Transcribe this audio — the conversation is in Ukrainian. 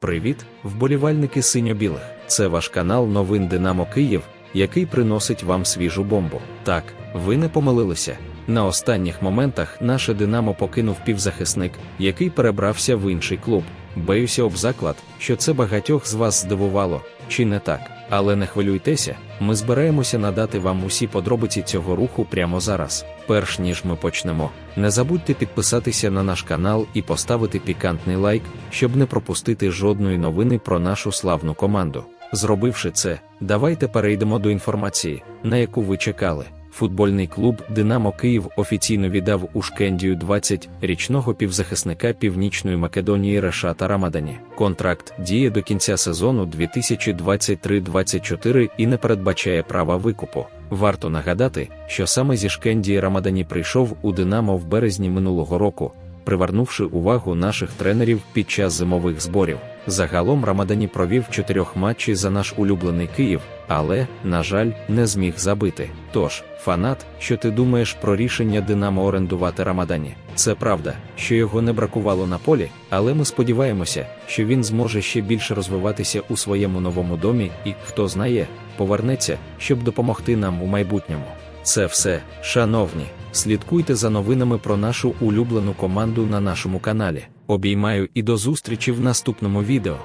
Привіт, вболівальники синьо-білих. Це ваш канал Новин Динамо Київ, який приносить вам свіжу бомбу. Так, ви не помилилися. На останніх моментах наше Динамо покинув півзахисник, який перебрався в інший клуб. Боюся об заклад, що це багатьох з вас здивувало, чи не так. Але не хвилюйтеся, ми збираємося надати вам усі подробиці цього руху прямо зараз. Перш ніж ми почнемо, не забудьте підписатися на наш канал і поставити пікантний лайк, щоб не пропустити жодної новини про нашу славну команду. Зробивши це, давайте перейдемо до інформації, на яку ви чекали. Футбольний клуб Динамо Київ офіційно віддав у Шкендію 20-річного півзахисника Північної Македонії Решата Рамадані. Контракт діє до кінця сезону 2023-24 і не передбачає права викупу. Варто нагадати, що саме зі Шкендії Рамадані прийшов у Динамо в березні минулого року, привернувши увагу наших тренерів під час зимових зборів. Загалом Рамадані провів чотирьох матчі за наш улюблений Київ, але, на жаль, не зміг забити. Тож, фанат, що ти думаєш про рішення Динамо орендувати Рамадані? Це правда, що його не бракувало на полі, але ми сподіваємося, що він зможе ще більше розвиватися у своєму новому домі і, хто знає, повернеться, щоб допомогти нам у майбутньому. Це все, шановні. Слідкуйте за новинами про нашу улюблену команду на нашому каналі. Обіймаю і до зустрічі в наступному відео.